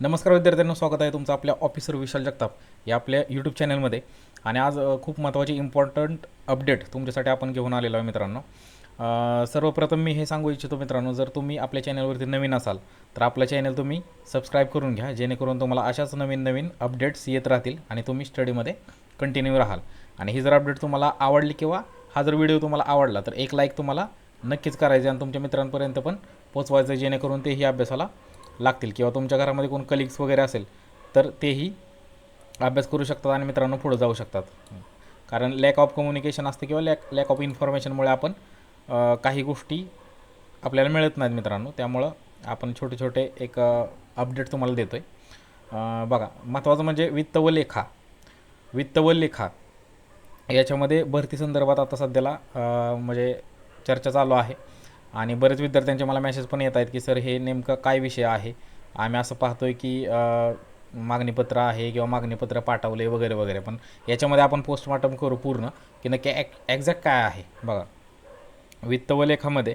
नमस्कार विद्यार्थ्यांना स्वागत आहे तुमचं आपल्या ऑफिसर विशाल जगताप या आपल्या यूट्यूब चॅनलमध्ये आणि आज खूप महत्त्वाची इम्पॉर्टंट अपडेट तुमच्यासाठी आपण घेऊन आलेलो आहे मित्रांनो. सर्वप्रथम मी हे सांगू इच्छितो मित्रांनो जर तुम्ही आपल्या चॅनलवरती नवीन असाल तर आपलं चॅनल तुम्ही सबस्क्राईब करून घ्या जेणेकरून तुम्हाला अशाच नवीन नवीन अपडेट्स येत राहतील आणि तुम्ही स्टडीमध्ये कंटिन्यू राहाल. आणि ही जर अपडेट तुम्हाला आवडली किंवा हा जर व्हिडिओ तुम्हाला आवडला तर एक लाईक तुम्हाला नक्कीच करायचे आणि तुमच्या मित्रांपर्यंत पण पोचवायचं जेणेकरून तेही अभ्यासाला लागतील किंवा तुमच्या घरामध्ये कोण कलिग्स वगैरे असेल तर तेही अभ्यास करू शकतात आणि मित्रांनो पुढे जाऊ शकतात. कारण लॅक ऑफ कम्युनिकेशन असते किंवा लॅक लॅक ऑफ इन्फॉर्मेशनमुळे आपण काही गोष्टी आपल्याला मिळत नाहीत मित्रांनो. त्यामुळं आपण छोटे छोटे एक अपडेट तुम्हाला देतो आहे बघा महत्त्वाचं म्हणजे वित्त व लेखा. वित्त व लेखा याच्यामध्ये भरती संदर्भात आता सध्याला म्हणजे चर्चा चालू आहे. आणि बरेच विद्यार्थ्यांचे मला मेसेज पण येत आहेत की सर हे नेमकं काय विषय आहे? आम्ही असं पाहतो आहे की मागणीपत्र आहे किंवा मागणीपत्र पाठवले वगैरे वगैरे. पण याच्यामध्ये आपण पोस्टमॉर्टम करू पूर्ण की नक्की ॲक ॲक्झॅक्ट काय आहे? बघा. वित्त व लेखामध्ये.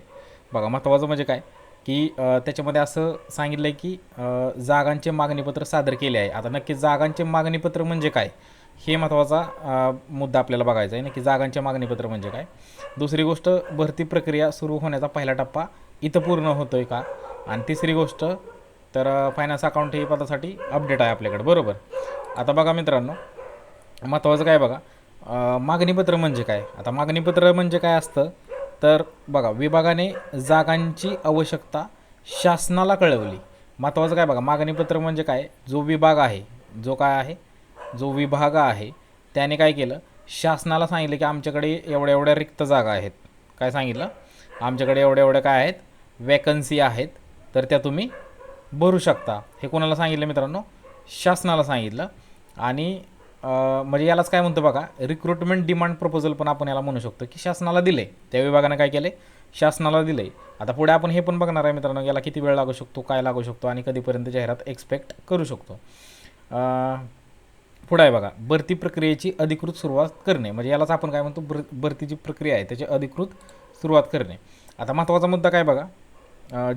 बघा महत्त्वाचं म्हणजे काय? की त्याच्यामध्ये असं सांगितलं आहे की जागांचे मागणीपत्र सादर केले आहे. आता नक्की जागांचे मागणीपत्र म्हणजे काय? हे महत्त्वाचा मुद्दा आपल्याला बघायचा आहे. ना की जागांचे मागणीपत्र म्हणजे काय? दुसरी गोष्ट भरती प्रक्रिया सुरू होण्याचा पहिला टप्पा इथं पूर्ण होतो आहे का? आणि तिसरी गोष्ट तर फायनान्स अकाउंट हे पदासाठी अपडेट आहे आपल्याकडे. बरोबर? आता बघा मित्रांनो महत्त्वाचं काय बघा? मागणीपत्र म्हणजे काय? आता मागणीपत्र म्हणजे काय असतं? तर बघा विभागाने जागांची आवश्यकता शासनाला कळवली. महत्त्वाचं काय बघा? मागणीपत्र म्हणजे काय? जो विभाग आहे जो काय आहे? जो विभाग आहे त्याने काय केलं? शासनाला सांगितलं की आमच्याकडे एवढ्या एवढ्या रिक्त जागा आहेत. काय सांगितलं? आमच्याकडे एवढ्या एवढ्या काय आहेत? वॅकन्सी आहेत. तर त्या तुम्ही भरू शकता. हे कोणाला सांगितलं मित्रांनो? शासनाला सांगितलं. आणि म्हणजे यालाच काय म्हणतो बघा? रिक्रुटमेंट डिमांड प्रपोजल पण आपण याला म्हणू शकतो की शासनाला दिले. त्या विभागाने काय केले? शासनाला दिले. आता पुढे आपण हे पण बघणार आहे मित्रांनो याला किती वेळ लागू शकतो काय लागू शकतो आणि कधीपर्यंत जाहिरात एक्सपेक्ट करू शकतो. पुढं आहे बघा भरती प्रक्रियेची अधिकृत सुरुवात करणे. म्हणजे यालाच आपण काय म्हणतो? भर भरतीची प्रक्रिया आहे त्याची अधिकृत सुरुवात करणे. आता महत्त्वाचा मुद्दा काय बघा?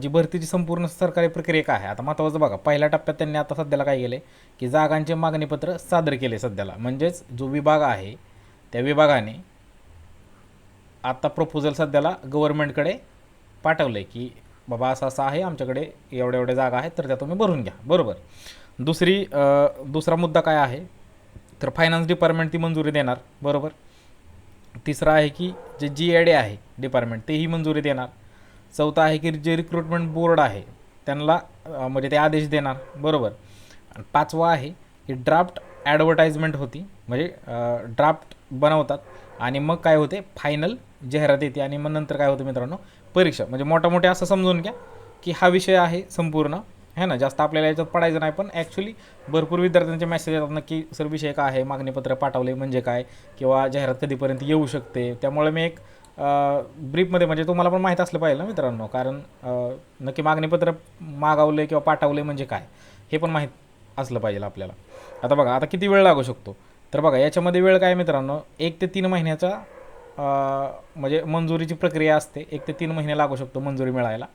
जी भरतीची संपूर्ण सरकारी प्रक्रिया काय आहे? आता महत्त्वाचं बघा पहिल्या टप्प्यात त्यांनी आता सध्याला काय केले की जागांचे मागणीपत्र सादर केले सध्याला. म्हणजेच जो विभाग आहे त्या विभागाने आत्ता प्रपोजल सध्याला गव्हर्नमेंटकडे पाठवलं आहे की बाबा असं असं आहे आमच्याकडे एवढ्या एवढ्या जागा आहेत तर त्या तुम्ही भरून घ्या. बरोबर? दुसरी दुसरा मुद्दा काय आहे? तर फायनान्स डिपार्टमेंट ती मंजुरी देणार बरोबर? तिसरा आहे की जे जी एड आहे डिपार्टमेंट तेही मंजुरी देणार. चौथा आहे की जे रिक्रुटमेंट बोर्ड आहे त्यांना म्हणजे ते आदेश देणार बरोबर? आणि पाचवा आहे की ड्राफ्ट ॲडव्हर्टाईजमेंट होती म्हणजे ड्राफ्ट बनवतात. आणि मग काय होते? फायनल जाहिरात येते. आणि मग नंतर काय होतं मित्रांनो? परीक्षा. म्हणजे मोठा मोठ्या असं समजून घ्या की हा विषय आहे संपूर्ण. है ना जास्त आपल्याला याच्यात पडायचं नाही पण ॲक्च्युली भरपूर विद्यार्थ्यांचे मेसेज येतात ना की सर विषय काय आहे? मागणीपत्र पाठवले म्हणजे काय? किंवा जाहिरात कधीपर्यंत येऊ शकते? त्यामुळे मी एक ब्रीफमध्ये म्हणजे तुम्हाला पण माहीत असलं पाहिजे ना मित्रांनो कारण नक्की मागणीपत्र मागवले किंवा पाठवले म्हणजे काय? हे पण माहीत असलं पाहिजे आपल्याला. आता बघा आता किती वेळ लागू शकतो? तर बघा याच्यामध्ये वेळ काय मित्रांनो? एक ते तीन महिन्याचा म्हणजे मंजुरीची प्रक्रिया असते. एक ते तीन महिने लागू शकतो मंजुरी मिळायला.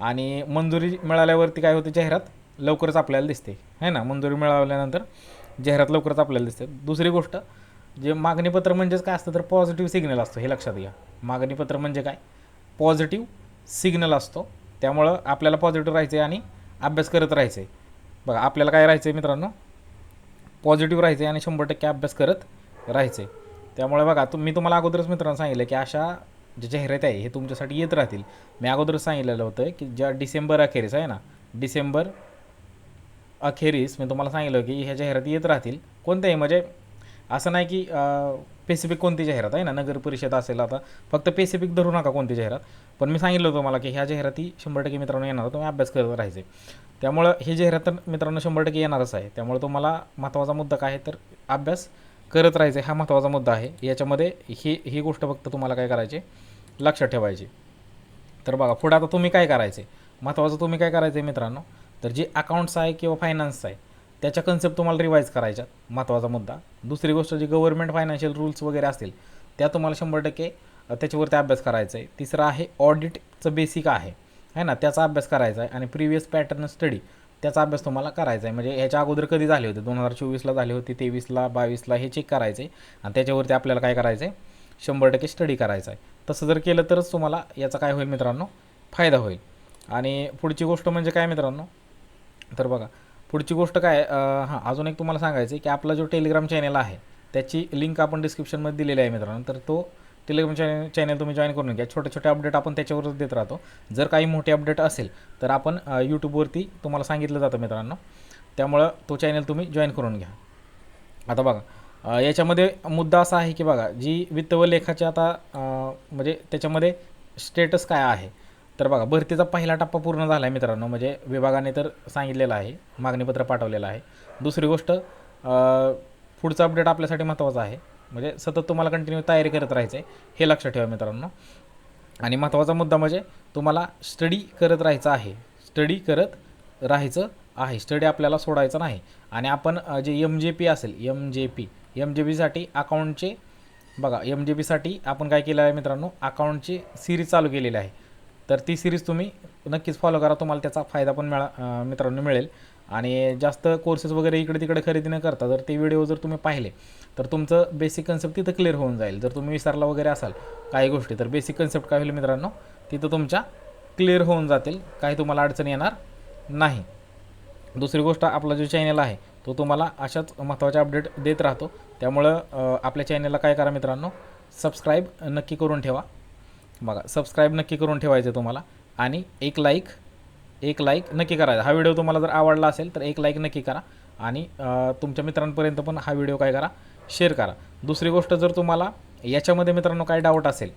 आणि मंजुरी मिळाल्यावरती काय होते जाहिरात लवकरच आपल्याला दिसते. है ना? मंजुरी मिळाल्यानंतर जाहिरात लवकरच आपल्याला दिसते. दुसरी गोष्ट जे मागणीपत्र म्हणजेच काय असतं तर पॉझिटिव्ह सिग्नल असतो हे लक्षात घ्या. मागणीपत्र म्हणजे काय? पॉझिटिव्ह सिग्नल असतो. त्यामुळं आपल्याला पॉझिटिव्ह राहायचं आहे आणि अभ्यास करत राहायचं आहे बघा आपल्याला काय राहायचं आहे मित्रांनो? पॉझिटिव्ह राहायचं आहे आणि शंभर टक्के अभ्यास करत राहायचं आहे त्यामुळे बघा तुम मी तुम्हाला अगोदरच मित्रांनो सांगितलं की अशा जे जाहिरात आहे हे तुमच्यासाठी येत राहतील. मी अगोदर सांगितलेलं होतं की ज्या डिसेंबर अखेरीस आहे ना डिसेंबर अखेरीस मी तुम्हाला सांगितलं की ह्या जाहिराती येत राहतील. कोणत्याही म्हणजे असं नाही की पेसिफिक कोणती जाहिरात आहे ना नगर परिषद असेल आता फक्त पेसिफिक धरू नका कोणती जाहिरात. पण मी सांगितलं होतं मला की ह्या जाहिराती शंभर टक्के मित्रांनो येणार तुम्ही अभ्यास करत राहायचे. त्यामुळं ही जाहिरात मित्रांनो शंभर टक्के येणारच आहे. त्यामुळे तुम्हाला महत्त्वाचा मुद्दा काय आहे तर अभ्यास करत राहायचे हा महत्त्वाचा मुद्दा आहे. याच्यामध्ये ही ही गोष्ट फक्त तुम्हाला काय करायची? लक्षात ठेवायची. तर बघा पुढे आता तुम्ही काय करायचे? महत्त्वाचं तुम्ही काय करायचं आहे मित्रांनो? तर जे अकाउंट्स आहे किंवा फायनान्स आहे त्याच्या कन्सेप्ट तुम्हाला रिवाईज करायच्या महत्त्वाचा मुद्दा. दुसरी गोष्ट जी गव्हर्नमेंट फायनान्शियल रूल्स वगैरे असतील त्या तुम्हाला शंभर टक्के त्याच्यावरती अभ्यास करायचा आहे. तिसरं आहे ऑडिटचं बेसिक आहे. है ना? त्याचा अभ्यास करायचा आहे. आणि प्रिव्हियस पॅटर्न स्टडी त्याचा अभ्यास तुम्हाला करायचा आहे. म्हणजे ह्याच्या अगोदर कधी झाले होते? दोन हजार चोवीसला झाले होते तेवीसला बावीसला हे चेक करायचे. आणि त्याच्यावरती आपल्याला काय करायचं आहे शंभर टक्के स्टडी करायचा आहे तसं जर केलं तरच तुम्हाला याचा काय होईल मित्रांनो? फायदा होईल. आणि पुढची गोष्ट म्हणजे काय मित्रांनो? तर बघा पुढची गोष्ट काय हां अजून एक तुम्हाला सांगायचं आहे की आपला जो टेलिग्राम चॅनल आहे त्याची लिंक आपण डिस्क्रिप्शनमध्ये दिलेली आहे मित्रांनो. तर तो टेलिग्राम चॅनल चॅनल तुम्ही जॉईन करून घ्या. छोटे छोटे अपडेट आपण त्याच्यावरच देत राहतो. जर काही मोठे अपडेट असेल तर आपण यूट्यूबवरती तुम्हाला सांगितलं जातं मित्रांनो. त्यामुळं तो चॅनल तुम्ही जॉईन करून घ्या. आता बघा याच्यामध्ये मुद्दा असा आहे की बघा जी वित्त व लेखाची आता म्हणजे त्याच्यामध्ये स्टेटस काय आहे? तर बघा भरतीचा पहिला टप्पा पूर्ण झाला आहे मित्रांनो. म्हणजे विभागाने तर सांगितलेलं आहे मागणीपत्र पाठवलेलं आहे. दुसरी गोष्ट पुढचा अपडेट आपल्यासाठी महत्त्वाचा आहे. म्हणजे सतत तुम्हाला कंटिन्यू तयारी करत राहायचं आहे हे लक्षात ठेवा मित्रांनो. आणि महत्त्वाचा मुद्दा म्हणजे तुम्हाला स्टडी करत राहायचं आहे. स्टडी करत राहायचं आहे. स्टडी आपल्याला सोडायचं नाही. आणि आपण जे एम जे पी असेल एम जे पी एम जे पीसाठी अकाउंटचे बघा एम जे पीसाठी आपण काय केलं आहे मित्रांनो अकाउंटची सिरीज चालू केलेली आहे. तर ती सिरीज तुम्ही नक्कीच फॉलो करा. तुम्हाला त्याचा फायदा पण मिळा मित्रांनो मिळेल. आणि जास्त कोर्सेस वगैरे इकडे तिकडे खरेदी न करता जर ते व्हिडिओ जर तुम्ही पाहिले तर तुमचं बेसिक कन्सेप्ट तिथं क्लिअर होऊन जाईल. जर तुम्ही विसरला वगैरे असाल काही गोष्टी तर बेसिक कन्सेप्ट काय होईल मित्रांनो? तिथं तुमच्या क्लिअर होऊन जातील. काही तुम्हाला अडचण येणार नाही. दुसरी गोष्ट आपला जो चॅनल आहे तो तुम्हाला अशाच महत्त्वाच्या अपडेट देत राहतो. त्यामुळं आपल्या चॅनलला काय करा मित्रांनो? सबस्क्राईब नक्की करून ठेवा. बघा सबस्क्राईब नक्की करून ठेवायचं आहे तुम्हाला. आणि एक लाईक एक लाईक नक्की करायचा हा व्हिडिओ तुम्हाला जर आवडला असेल तर एक लाईक नक्की करा. आणि तुमच्या मित्रांपर्यंत पण हा व्हिडिओ काय करा? शेअर करा. दुसरी गोष्ट जर तुम्हाला याच्यामध्ये मित्रांनो काय डाऊट असेल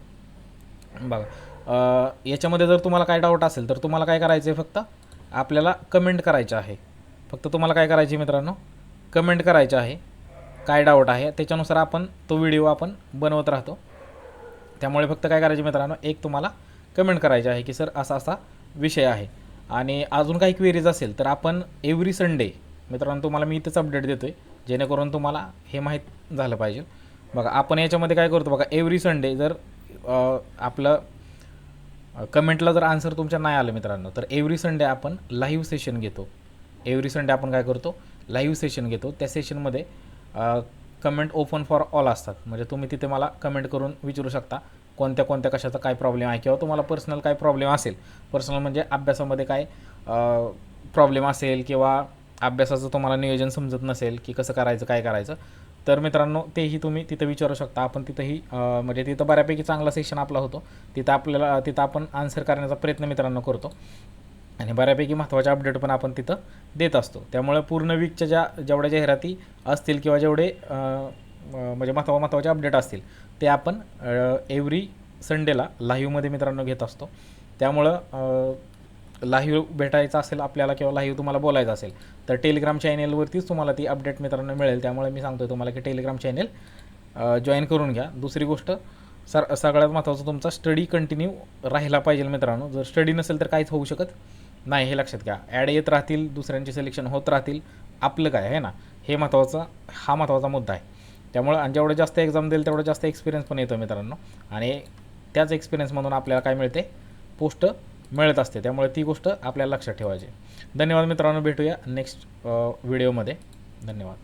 बघा याच्यामध्ये जर तुम्हाला काय डाऊट असेल तर तुम्हाला काय करायचं आहे फक्त? आपल्याला कमेंट करायचं आहे. फक्त तुम्हाला काय करायचे मित्रांनो? कमेंट करायचं आहे. काय डाऊट आहे? त्याच्यानुसार आपण तो व्हिडिओ आपण बनवत राहतो. त्यामुळे फक्त काय करायचे मित्रांनो? एक तुम्हाला कमेंट करायचे आहे की सर असा असा विषय आहे. आणि अजून काही क्वेरीज असेल तर आपण एव्हरी संडे मित्रांनो तुम्हाला मी इथंच अपडेट देतो आहे जेणेकरून तुम्हाला हे माहीत झालं पाहिजे. बघा आपण याच्यामध्ये काय करतो बघा एव्हरी संडे जर आपलं कमेंटला जर आन्सर तुमच्या नाही आलं मित्रांनो तर एव्हरी संडे आपण लाईव्ह सेशन घेतो. एव्हरी संडे आपण काय करतो? लाईव्ह सेशन घेतो. त्या सेशनमध्ये कमेंट ओपन फॉर ऑल असतात. म्हणजे तुम्ही तिथे मला कमेंट करून विचारू शकता. कोणत्या कोणत्या कशाचा काय प्रॉब्लेम आहे किंवा तुम्हाला पर्सनल काय प्रॉब्लेम असेल? पर्सनल म्हणजे अभ्यासामध्ये काय प्रॉब्लेम असेल किंवा अभ्यासाचं तुम्हाला नियोजन समजत नसेल की कसं करायचं काय करायचं तर मित्रांनो तेही तुम्ही तिथं विचारू शकता. आपण तिथंही म्हणजे तिथं बऱ्यापैकी चांगला सेशन आपला होतो. तिथं आपल्याला तिथं आपण आन्सर करण्याचा प्रयत्न मित्रांनो करतो. आणि बऱ्यापैकी महत्त्वाचे अपडेट पण आपण तिथं देत असतो. त्यामुळे पूर्ण वीकच्या ज्या जेवढ्या जाहिराती असतील किंवा जेवढे म्हणजे महत्त्वा महत्त्वाचे अपडेट असतील. ते आपण एव्हरी संडेला लाईव्हमध्ये मित्रांनो घेत असतो. त्यामुळं लाईव्ह भेटायचं असेल आपल्याला किंवा लाईव्ह तुम्हाला बोलायचं असेल तर टेलिग्राम चॅनेलवरतीच तुम्हाला ती अपडेट मित्रांनो मिळेल. त्यामुळे मी सांगतो तुम्हाला की टेलिग्राम चॅनेल जॉईन करून घ्या. दुसरी गोष्ट सर सगळ्यात महत्त्वाचं तुमचा स्टडी कंटिन्यू राहिला पाहिजे मित्रांनो. जर स्टडी नसेल तर काहीच होऊ शकत नाही हे लक्षात घ्या. ॲड येत राहतील दुसऱ्यांचे सिलेक्शन होत राहतील. आपलं काय आहे ना? हे महत्त्वाचं हा महत्त्वाचा मुद्दा आहे. त्यामुळे आणि जेवढं जास्त एक्झाम देईल तेवढं जास्त एक्सपिरियन्स पण येतो मित्रांनो. आणि त्याच एक्सपिरियन्समधून आपल्याला काय मिळते? पोस्ट मिळत असते. त्यामुळे ती गोष्ट आपल्याला लक्षात ठेवायची. धन्यवाद मित्रांनो. भेटूया नेक्स्ट व्हिडिओमध्ये धन्यवाद.